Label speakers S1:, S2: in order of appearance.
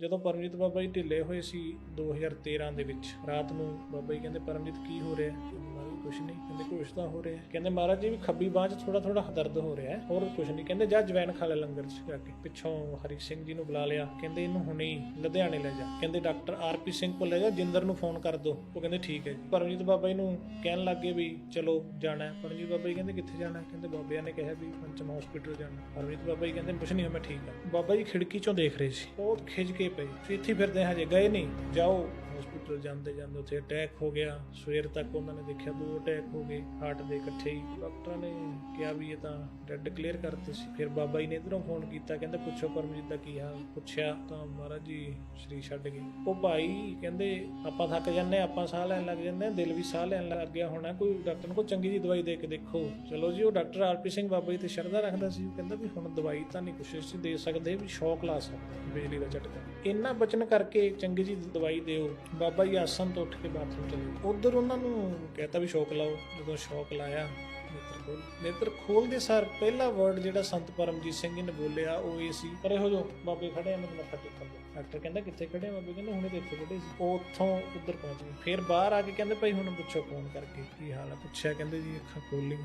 S1: ਜਦੋਂ ਪਰਮਜੀਤ ਬਾਬਾ ਜੀ ਢਿੱਲੇ ਹੋਏ ਸੀ 2013 ਦੇ ਵਿੱਚ, ਰਾਤ ਨੂੰ ਬਾਬਾ ਜੀ ਕਹਿੰਦੇ, ਪਰਮਜੀਤ, ਕੀ ਹੋ ਰਿਹਾ? ਕੁਛ ਨਹੀਂ। ਕਹਿੰਦੇ ਕੁਛ ਤਾਂ ਹੋ ਰਿਹਾ। ਕਹਿੰਦੇ ਮਹਾਰਾਜ ਜੀ ਵੀ ਖੱਬੀ ਬਾਂਹ 'ਚ ਥੋੜਾ ਥੋੜਾ ਦਰਦ ਹੋ ਰਿਹਾ ਹੈ, ਹੋਰ ਕੁਛ ਨਹੀਂ। ਕਹਿੰਦੇ ਜਾ ਜਵੈਨ ਖਾ ਲੈ ਲੰਗਰ 'ਚ ਜਾ ਕੇ। ਪਿੱਛੋਂ ਹਰੀ ਸਿੰਘ ਜੀ ਨੂੰ ਬੁਲਾ ਲਿਆ। ਕਹਿੰਦੇ ਇਹਨੂੰ ਹੁਣੇ ਹੀ ਲੁਧਿਆਣੇ ਲੈ ਜਾ। ਕਹਿੰਦੇ ਡਾਕਟਰ ਆਰਪੀ ਸਿੰਘ ਕੋਲ ਲੈ ਜਾ, ਜਿੰਦਰ ਨੂੰ ਫੋਨ ਕਰ ਦੋ। ਉਹ ਕਹਿੰਦੇ ਠੀਕ ਹੈ ਜੀ। ਪਰਮਜੀਤ ਬਾਬਾ ਜੀ ਨੂੰ ਕਹਿਣ ਲੱਗੇ ਵੀ ਚਲੋ ਜਾਣਾ ਹੈ। ਪਰਮਜੀਤ ਬਾਬਾ ਜੀ ਕਹਿੰਦੇ ਕਿੱਥੇ ਜਾਣਾ ਕਹਿੰਦੇ ਬਾਬਿਆਂ ਨੇ ਕਿਹਾ ਵੀ ਪੰਚਮ ਹਸਪੀਟਲ ਜਾਣਾ। ਪਰਮਜੀਤ ਬਾਬਾ ਜੀ ਕਹਿੰਦੇ ਕੁਛ ਨਹੀਂ, ਮੈਂ ਠੀਕ ਹਾਂ। ਬਾਬਾ ਜੀ ਖਿੜਕੀ ਚੋਂ ਦੇਖ ਰਹੇ ਸੀ। ਬਹੁਤ ਖਿੱਚ ਕੇ ਪਏ। ਇੱਥੇ ਫਿਰਦੇ ਹਜੇ। ਗਏ ਨਹੀਂ। ਜਾਓ। ਹਸਪੀਟਲ ਜਾਂਦੇ ਜਾਂਦੇ ਉੱਥੇ ਅਟੈਕ ਹੋ ਗਿਆ। ਸਵੇਰ ਤੱਕ ਉਹਨਾਂ ਨੇ ਦੇਖਿਆ ਦੋ ਅਟੈਕ ਹੋ ਗਏ ਹਾਰਟ ਦੇ ਇਕੱਠੇ ਹੀ। ਡਾਕਟਰਾਂ ਨੇ ਕਿਹਾ ਵੀ ਇਹ ਤਾਂ ਡੈਡ ਕਲੀਅਰ ਕਰਤੇ ਸੀ। ਫਿਰ ਬਾਬਾ ਜੀ ਨੇ ਇਧਰੋਂ ਫੋਨ ਕੀਤਾ, ਕਹਿੰਦੇ ਪੁੱਛੋ ਪਰਮਜੀਤ ਦਾ ਕੀ ਹਾਲ? ਪੁੱਛਿਆ ਤਾਂ ਮਹਾਰਾਜ ਜੀ ਸ਼੍ਰੀ ਛੱਡ ਗਏ। ਉਹ ਭਾਈ ਕਹਿੰਦੇ, ਆਪਾਂ ਥੱਕ ਜਾਂਦੇ ਆਪਾਂ ਸਾਹ ਲੈਣ ਲੱਗ ਜਾਂਦੇ ਦਿਲ ਵੀ ਸਾਹ ਲੈਣ ਲੱਗ ਗਿਆ ਹੋਣਾ। ਕੋਈ ਡਾਕਟਰ ਨੂੰ ਕੋਈ ਚੰਗੀ ਜੀ ਦਵਾਈ ਦੇ ਕੇ ਦੇਖੋ। ਚਲੋ ਜੀ, ਉਹ ਡਾਕਟਰ ਆਰਪੀ ਸਿੰਘ ਬਾਬਾ ਜੀ ਤੇ ਸ਼ਰਧਾ ਰੱਖਦਾ ਸੀ। ਕਹਿੰਦਾ ਵੀ ਹੁਣ ਦਵਾਈ ਤਾਂ ਨਹੀਂ ਕੁਛ ਅਸੀਂ ਦੇ ਸਕਦੇ, ਵੀ ਸ਼ੌਕ ਲਾ ਸਕਦੇ ਬਿਜਲੀ ਦਾ ਝਟਕਾ। ਇੰਨਾ ਬਚਨ ਕਰਕੇ ਚੰਗੀ ਜੀ ਦਵਾਈ ਦਿਓ। ਬਾਬਾ ਜੀ ਆਸਨ ਤੋਂ ਉੱਠ ਕੇ ਬਾਥਰੂਮ ਚਲੇ ਉਧਰ ਉਹਨਾਂ ਨੂੰ ਕਹਤਾ ਵੀ ਸ਼ੌਕ ਲਾਓ, ਜਦੋਂ ਸ਼ੌਕ ਲਾਇਆ, ਨੇਤਰ ਖੋਲ। ਨੇਤਰ ਖੋਲਦੇ ਸਾਰ ਪਹਿਲਾ ਵਰਡ ਜਿਹੜਾ ਸੰਤ ਪਰਮਜੀਤ ਸਿੰਘ ਜੀ ਨੇ ਬੋਲਿਆ, ਉਹ ਇਹ ਸੀ, ਪਰ ਇਹੋ ਜੋ ਬਾਬੇ ਖੜੇ ਆ, ਮੈਨੂੰ ਮੱਥਾ ਟੇਕਣ ਦਿਓ। ਡਾਕਟਰ ਕਹਿੰਦਾ, ਕਿੱਥੇ ਖੜੇ ਆ ਬਾਬੇ? ਕਹਿੰਦੇ, ਹੁਣੇ ਦੇਖੋ ਖੜੇ ਸੀ। ਉਹ ਉੱਥੋਂ ਉੱਧਰ ਪਹੁੰਚ ਗਏ। ਫਿਰ ਬਾਹਰ ਆ ਕੇ ਕਹਿੰਦੇ, ਭਾਈ, ਹੁਣ ਪੁੱਛੋ ਫੋਨ ਕਰਕੇ, ਕੀ ਹਾਲ ਹੈ ਪੁੱਛਿਆ, ਕਹਿੰਦੇ, ਜੀ, ਅੱਖਾਂ ਖੋਲੀਆਂ